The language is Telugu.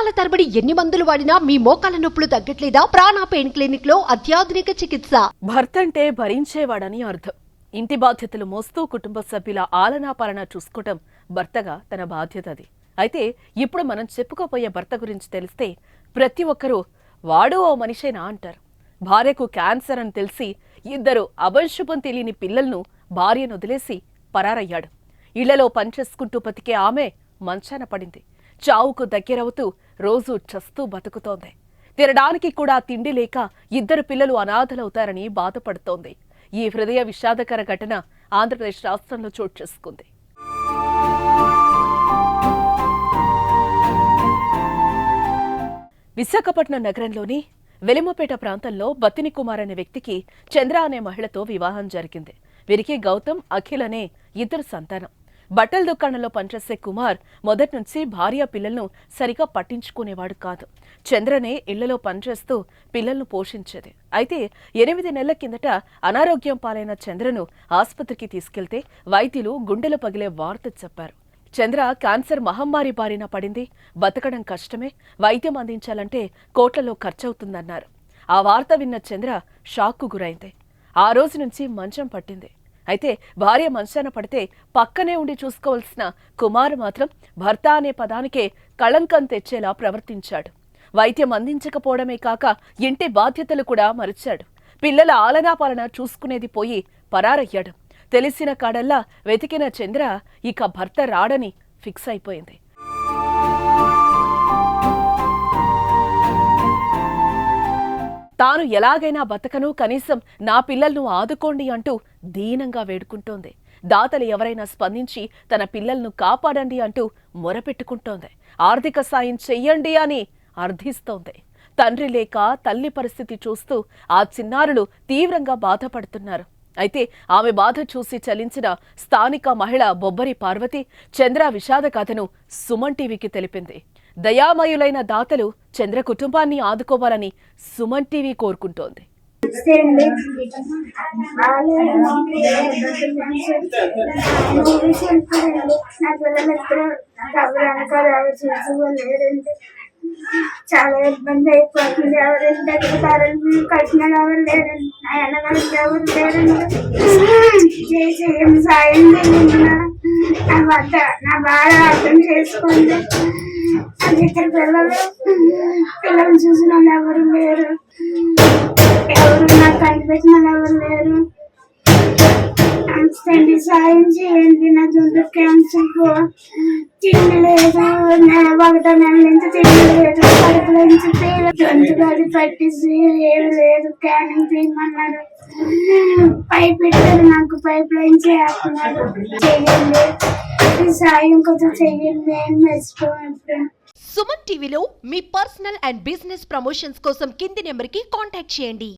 సంవత్సరాల తరబడి ఎన్ని మందులు వాడినా మీ మోకాల నొప్పులు తగ్గట్లేదా? ప్రాణ పెయిన్ క్లినిక్లో అత్యాధునిక చికిత్స. భర్త అంటే భరించేవాడని అర్థం. ఇంటి బాధ్యతలు మోస్తూ కుటుంబ సభ్యుల ఆలనా పాలన చూసుకోవటం భర్తగా తన బాధ్యత అది. అయితే ఇప్పుడు మనం చెప్పుకోపోయే భర్త గురించి తెలిస్తే ప్రతి ఒక్కరూ వాడు ఓ మనిషేనా అంటారు. భార్యకు క్యాన్సర్ అని తెలిసి ఇద్దరు అభంశుభం తెలియని పిల్లలను భార్యను వదిలేసి పరారయ్యాడు. ఇళ్ళలో పనిచేసుకుంటూ బతికే ఆమె మంచాన పడింది. చావుకు దగ్గరవుతూ రోజు చస్తూ బతుకుతోంది. తినడానికి కూడా తిండి లేక ఇద్దరు పిల్లలు అనాథలవుతారని బాధపడుతోంది. ఈ హృదయ విషాదకర ఘటన ఆంధ్రప్రదేశ్ రాష్ట్రంలో చోటు చేసుకుంది. విశాఖపట్నం నగరంలోని వెలిమపేట ప్రాంతంలో బత్తిని కుమార్ అనే వ్యక్తికి చంద్ర అనే మహిళతో వివాహం జరిగింది. వీరికి గౌతమ్ అఖిల్ అనే ఇద్దరు సంతానం. బట్టల దుకాణంలో పనిచేసే కుమార్ మొదటి నుంచి భార్య పిల్లలను సరిగా పట్టించుకునేవాడు కాదు. చంద్రనే ఇళ్ళలో పనిచేస్తూ పిల్లలను పోషించేది. అయితే ఎనిమిది నెలల కిందట అనారోగ్యం పాలైన చంద్రను ఆసుపత్రికి తీసుకెళ్తే వైద్యులు గుండెలు పగిలే వార్త చెప్పారు. చంద్ర క్యాన్సర్ మహమ్మారి బారిన పడింది. బతకడం కష్టమే. వైద్యం అందించాలంటే కోట్లలో ఖర్చవుతుందన్నారు. ఆ వార్త విన్న చంద్ర షాక్కు గురైంది. ఆ రోజు నుంచి మంచం పట్టింది. అయితే భార్య మంచాన పడితే పక్కనే ఉండి చూసుకోవాల్సిన కుమారు మాత్రం భర్త అనే పదానికే కళంకం తెచ్చేలా ప్రవర్తించాడు. వైద్యం అందించకపోవడమే కాక ఇంటి బాధ్యతలు కూడా మరిచాడు. పిల్లల ఆలనాపాలన చూసుకునేది పోయి పరారయ్యాడు. తెలిసిన కాడల్లా వెతికిన చంద్ర ఇక భర్త రాడని ఫిక్స్ అయిపోయింది. తాను ఎలాగైనా బతకను కనీసం నా పిల్లలను ఆదుకోండి అంటూ దీనంగా వేడుకుంటోంది. దాతలు ఎవరైనా స్పందించి తన పిల్లలను కాపాడండి అంటూ మొరపెట్టుకుంటోంది. ఆర్థిక సాయం చెయ్యండి అని అర్థిస్తోంది తండ్రి లేక తల్లి పరిస్థితి చూస్తూ ఆ చిన్నారులు తీవ్రంగా బాధపడుతున్నారు. అయితే ఆమె బాధ చూసి చలించిన స్థానిక మహిళ బొబ్బరి పార్వతి చంద్ర విషాద కథను సుమన్ టీవీకి తెలిపింది. దయామయులైన దాతలు చంద్ర కుటుంబాన్ని ఆదుకోవాలని సుమన్ టీవీ కోరుకుంటోంది. చాలా ఇబ్బంది అయిపోతుంది. ఎవరైనా దగ్గరకారండి కట్టిన ఎవరు లేరండి. నా అన్నగారికి ఎవరు లేరండి సాయం నా- వద్ద నా బాధ అర్థం చేసుకోండి ఇద్దరు పిల్లలు పిల్లలు చూసిన వాళ్ళు ఎవరు లేరు ఎవరు నాకు కనిపెట్టిన ఎవరు లేరు అండి సాయం చేయండి నా జొంత క్యాన్సర్ తిండి లేదు నెల ఒకటో నెల నుంచి తిండి లేదు కడుపులో నుంచి పేరు జొంతు పట్టించి ఏమి లేదు క్యాన్ తీయమన్నారు. పైప్ పెట్టారు నాకు పైప్ లైన్ చేస్తున్నారు. చేయండి. సాయం కొంచెం చెయ్యండి ఏం మర్చిపోయి సుమన్ టీవీలో మీ పర్సనల్ అండ్ బిజినెస్ ప్రమోషన్స్ కోసం కింది నెంబర్కి కాంటాక్ట్ చేయండి.